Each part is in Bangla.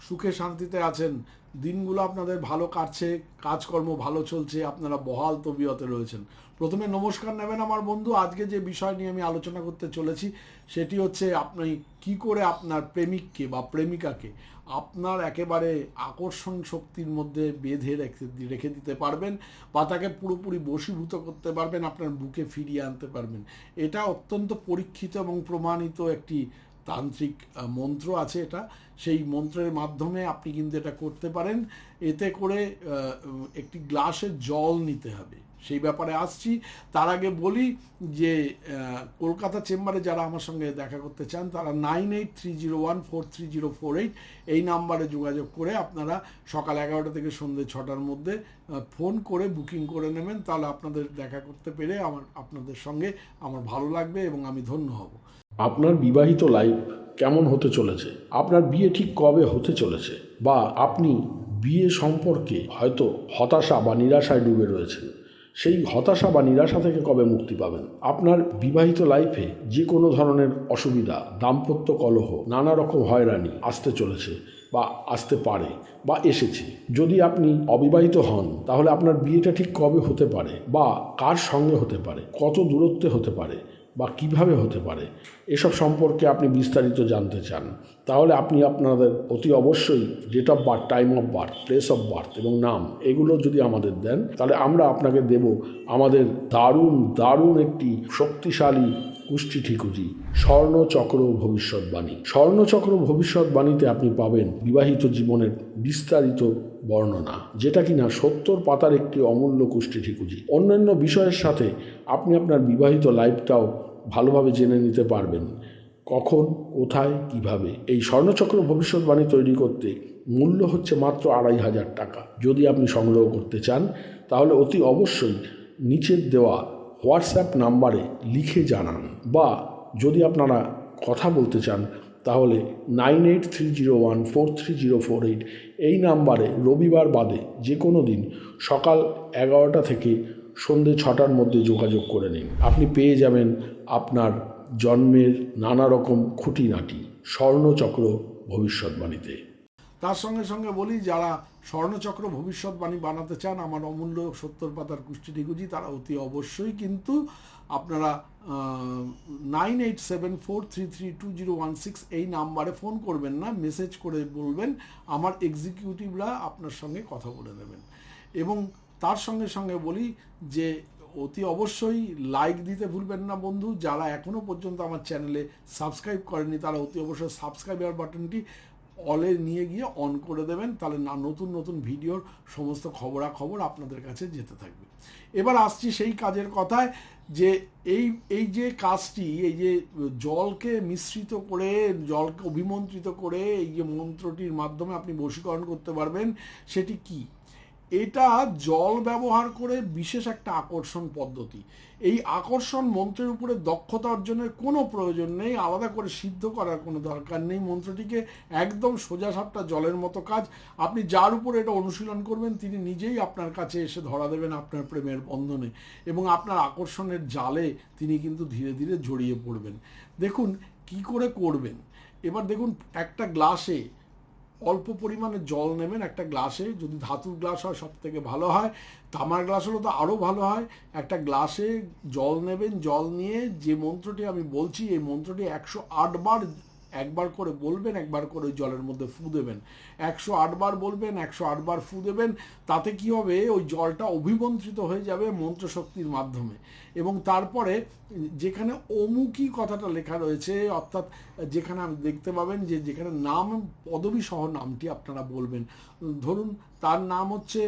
সুখে শান্তিতে আছেন। দিনগুলো আপনাদের ভালো কাটছে, কাজকর্ম ভালো চলছে, আপনারা বহাল তবিয়তে রয়েছেন। প্রথমে নমস্কার নেবেন আমার বন্ধু। আজকে যে বিষয় নিয়ে আমি আলোচনা করতে চলেছি, সেটি হচ্ছে আপনি কি করে আপনার প্রেমিককে বা প্রেমিকাকে আপনার একেবারে আকর্ষণ শক্তির মধ্যে বেঁধে রেখে রেখে দিতে পারবেন বা তাকে পুরোপুরি বশীভূত করতে পারবেন, আপনার বুকে ফিরিয়ে আনতে পারবেন। এটা অত্যন্ত পরীক্ষিত এবং প্রমাণিত একটি তান্ত্রিক মন্ত্র আছে এটা। সেই মন্ত্রের মাধ্যমে আপনি কিন্তু এটা করতে পারেন। এতে করে একটি গ্লাসে জল নিতে হবে। সেই ব্যাপারে আসছি। তার আগে বলি যে কলকাতা চেম্বারে যারা আমার সঙ্গে দেখা করতে চান, তারা nine eight three zero one four three zero four eight এই নাম্বারে যোগাযোগ করে আপনারা সকাল এগারোটা থেকে সন্ধ্যে ছটার মধ্যে ফোন করে বুকিং করে নেবেন। তাহলে আপনাদের দেখা করতে পেরে আমার, আপনাদের সঙ্গে আমার ভালো লাগবে এবং আমি ধন্য হব। আপনার বিবাহিত লাইফ কেমন হতে চলেছে? আপনার বিয়ে ঠিক কবে হতে চলেছে? বা আপনি বিয়ে সম্পর্কে হয়তো হতাশা বা নিরাশায় ডুবে রয়েছেন। সেই হতাশা বা নিরাশা থেকে কবে মুক্তি পাবেন? আপনার বিবাহিত লাইফে যে কোনো ধরনের অসুবিধা, দাম্পত্য কলহ, নানা রকম হয়রানি আসতে চলেছে বা আসতে পারে বা এসেছে। যদি আপনি অবিবাহিত হন, তাহলে আপনার বিয়েটা ঠিক কবে হতে পারে বা কার সঙ্গে হতে পারে? কত দূরত্বে হতে পারে? বা কীভাবে হতে পারে, এসব সম্পর্কে আপনি বিস্তারিত জানতে চান, তাহলে আপনি আপনাদের অতি অবশ্যই date of birth time of birth place of birth এবং নাম এগুলো যদি আমাদের দেন, তাহলে আমরা আপনাকে দেব আমাদের দারুণ দারুণ একটি শক্তিশালী কুষ্টি ঠিকুজি স্বর্ণচক্র ভবিষ্যৎবাণী। স্বর্ণচক্র ভবিষ্যৎবাণীতে আপনি পাবেন বিবাহিত জীবনের বিস্তারিত বর্ণনা, যেটা কিনা সত্তর পাতার একটি অমূল্য কুষ্টি ঠিকুজি অন্যান্য বিষয়ের সাথে আপনি আপনার বিবাহিত লাইফটাও ভালোভাবে জেনে নিতে পারবেন, কখন, কোথায়, কীভাবে। এই স্বর্ণচক্র ভবিষ্যৎবাণী তৈরি করতে মূল্য হচ্ছে মাত্র আড়াই হাজার টাকা। যদি আপনি সংগ্রহ করতে চান, তাহলে অতি অবশ্যই নিচের দেওয়া হোয়াটসঅ্যাপ নাম্বারে লিখে জানান বা যদি আপনারা কথা বলতে চান, তাহলে nine eight three zero one four three zero four eight এই নাম্বারে রবিবার বাদে যে কোনো দিন সকাল এগারোটা থেকে সন্ধে ছটার মধ্যে যোগাযোগ করে নিন। আপনি পেয়ে যাবেন আপনার জন্মের নানা রকম খুঁটিনাটি, স্বর্ণচক্র ভবিষ্যৎবাণীতে। তার সঙ্গে সঙ্গে বলি, যারা স্বর্ণচক্র ভবিষ্যৎবাণী বানাতে চান, আমার অমূল্য সত্তর পাতার কুষ্টি ডিগুজি তারা অতি অবশ্যই কিন্তু আপনারা nine eight seven four three three two zero one six এই নাম্বারে ফোন করবেন না মেসেজ করে বলবেন, আমার এক্সিকিউটিভরা আপনার সঙ্গে কথা বলে নেবেন। এবং তার সঙ্গে সঙ্গে বলি যে, অতি অবশ্যই লাইক দিতে ভুলবেন না বন্ধু, যারা এখনও পর্যন্ত আমার চ্যানেলে সাবস্ক্রাইব করেনি তারা অতি অবশ্যই সাবস্ক্রাইবার বাটনটি অলে নিয়ে গিয়ে অন করে দেবেন, তাহলে না, নতুন নতুন ভিডিওর সমস্ত খবরাখবর আপনাদের কাছে যেতে থাকবে। এবার আসছি সেই কাজের কথায় যে এই এই যে কাজটি, এই যে জলকে মিশ্রিত করে, জলকে অভিমন্ত্রিত করে এই যে মন্ত্রটির মাধ্যমে আপনি বশীকরণ করতে পারবেন, সেটি কি? এটা জল ব্যবহার করে বিশেষ একটা আকর্ষণ পদ্ধতি। এই আকর্ষণ মন্ত্রের উপরে দক্ষতা অর্জনের কোনো প্রয়োজন নেই, আলাদা করে সিদ্ধ করার কোনো দরকার নেই। মন্ত্রটিকে একদম সোজা সাপটা জলের মতো কাজ। আপনি যার উপরে এটা অনুশীলন করবেন, তিনি নিজেই আপনার কাছে এসে ধরা দেবেন আপনার প্রেমের বন্ধনে এবং আপনার আকর্ষণের জালে তিনি কিন্তু ধীরে ধীরে জড়িয়ে পড়বেন। দেখুন কি করে করবেন। এবার দেখুন একটা গ্লাসে অল্প পরিমাণে জল নেবেন একটা গ্লাসে। যদি ধাতুর গ্লাস হয় সব থেকে ভালো হয়। তামার গ্লাস হলে তো আরও ভালো হয়। একটা গ্লাসে জল নেবেন, জল নিয়ে যে মন্ত্রটি আমি বলছি, এই মন্ত্রটি একশো আট বার একবার করে বলবেন, একবার করে ওই জলের মধ্যে ফু দেবেন। একশো আটবার বলবেন, একশো আটবার ফু দেবেন, তাতে কি হবে? ওই জলটা অভিমন্ত্রিত হয়ে যাবে মন্ত্রশক্তির মাধ্যমে। এবং তারপরে যেখানে অমুকি কথাটা লেখা রয়েছে, অর্থাৎ যেখানে আপনি দেখতে পাবেন যে যেখানে নাম, পদবী সহ নামটি আপনারা বলবেন। ধরুন, তার নাম হচ্ছে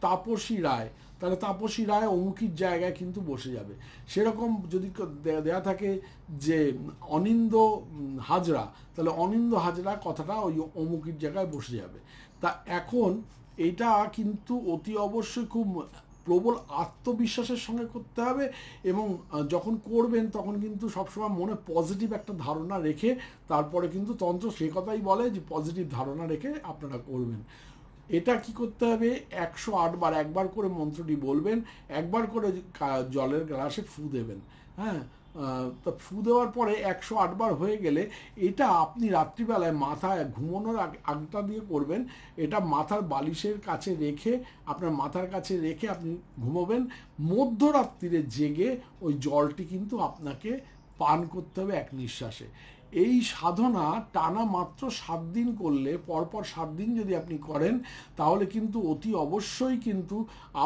তাপসী রায়। তাহলে তাপসী রায় অমুকির জায়গায় কিন্তু বসে যাবে। সেরকম যদি দেয়া থাকে যে, অনিন্দ হাজরা, তাহলে অনিন্দ হাজরা কথাটা ওই অমুকির জায়গায় বসে যাবে। তা এখন এটা কিন্তু অতি অবশ্যই খুব প্রবল আত্মবিশ্বাসের সঙ্গে করতে হবে এবং যখন করবেন তখন কিন্তু সবসময় মনে পজিটিভ একটা ধারণা রেখে তারপরে কিন্তু তন্ত্র সে কথাই বলে যে পজিটিভ ধারণা রেখে আপনারা করবেন। এটা কি করতে হবে? একশো আটবার একবার করে মন্ত্রটি বলবেন, একবার করে জলের গ্লাসে ফু দেবেন। হ্যাঁ? তা ফু দেওয়ার পরে একশো আটবার হয়ে গেলে এটা আপনি রাত্রিবেলায় মাথায় ঘুমানোর আগ- আগটা দিয়ে করবেন। এটা মাথার বালিশের কাছে রেখে, আপনার মাথার কাছে রেখে আপনি ঘুমোবেন। মধ্যরাত্রিরে জেগে ওই জলটি কিন্তু আপনাকে পান করতে হবে এক নিঃশ্বাসে। এই সাধনা টানা মাত্র সাত দিন করলে, পরপর সাত দিন যদি আপনি করেন, তাহলে কিন্তু অতি অবশ্যই কিন্তু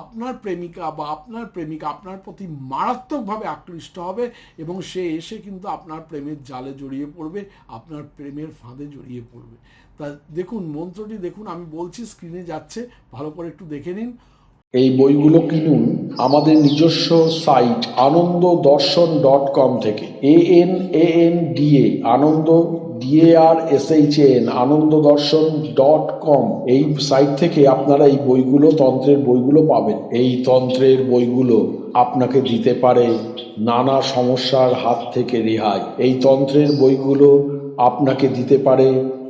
আপনার প্রেমিকা বা আপনার প্রেমিকা আপনার প্রতি মারাত্মকভাবে আকৃষ্ট হবে এবং সে এসে কিন্তু আপনার প্রেমের জালে জড়িয়ে পড়বে, আপনার প্রেমের ফাঁদে জড়িয়ে পড়বে। তা দেখুন, মন্ত্রটি দেখুন, আমি বলছি স্ক্রিনে যাচ্ছে, ভালো করে একটু দেখে নিন। এই বইগুলো কিনুন আমাদের নিজস্ব সাইট আনন্দ দর্শন ডট কম থেকে। A N A N D A Ananda D A R S H N Ananda Darshan dot com. এই সাইট থেকে আপনারা এই বইগুলো, তন্ত্রের বইগুলো পাবেন। এই তন্ত্রের বইগুলো আপনাকে দিতে পারে নানা সমস্যার হাত থেকে রেহাই। এই তন্ত্রের বইগুলো আপনাকে দিতে পারে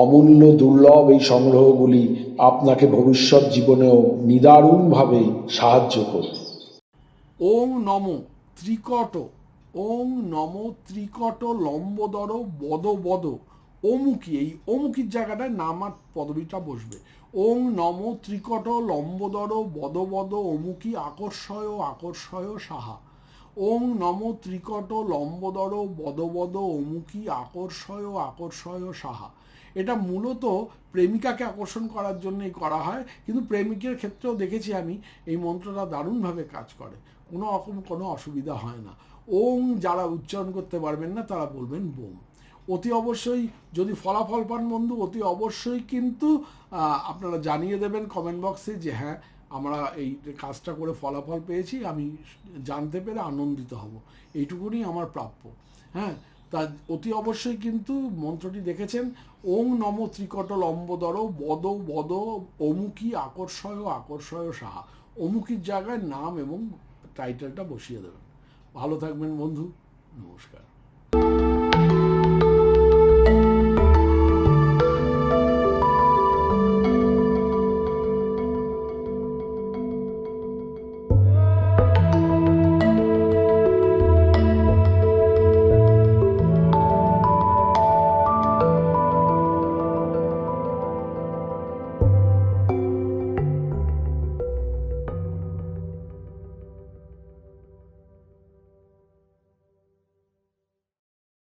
অমূল্য দুর্লভ এই সংগ্রহগুলি আপনাকে ভবিষ্যৎ জীবনেও নিদারুণভাবে সাহায্য করবে। ওং নম ত্রিকট, ওং নম ত্রিকট লম্বদর বদ বদ অমুকি, এই অমুকির জায়গাটায় নামার পদবিটা বসবে। ওং নম ত্রিকট লম্বদর বদ বদ অমুকি আকর্ষয় আকর্ষয় সাহা। ওং নম ত্রিকট লম্বদর বদ বদ অমুকি আকর্ষয় আকর্ষয় সাহা। এটা মূলত প্রেমিকাকে আকর্ষণ করার জন্যই করা হয়। কিন্তু প্রেমিকের ক্ষেত্রেও দেখেছি আমি, এই মন্ত্রটা দারুণভাবে কাজ করে। কোনো রকম কোনো অসুবিধা হয় না। ওং যারা উচ্চারণ করতে পারবেন না, তারা বলবেন বোম। অতি অবশ্যই, যদি ফলাফল পান বন্ধু, অতি অবশ্যই কিন্তু আপনারা জানিয়ে দেবেন কমেন্ট বক্সে যে হ্যাঁ আমরা এই কাজটা করে ফলাফল পেয়েছি, আমি জানতে পেরে আনন্দিত হব। এইটুকুনি আমার প্রাপ্য। হ্যাঁ? তা অতি অবশ্যই কিন্তু মন্ত্রটি দেখেছেন, ওং নম ত্রিকট লম্বদর বদ বদ অমুকি আকর্ষয় আকর্ষয় সাহা। অমুকির জায়গায় নাম এবং টাইটেলটা বসিয়ে দেবেন। ভালো থাকবেন বন্ধু, নমস্কার।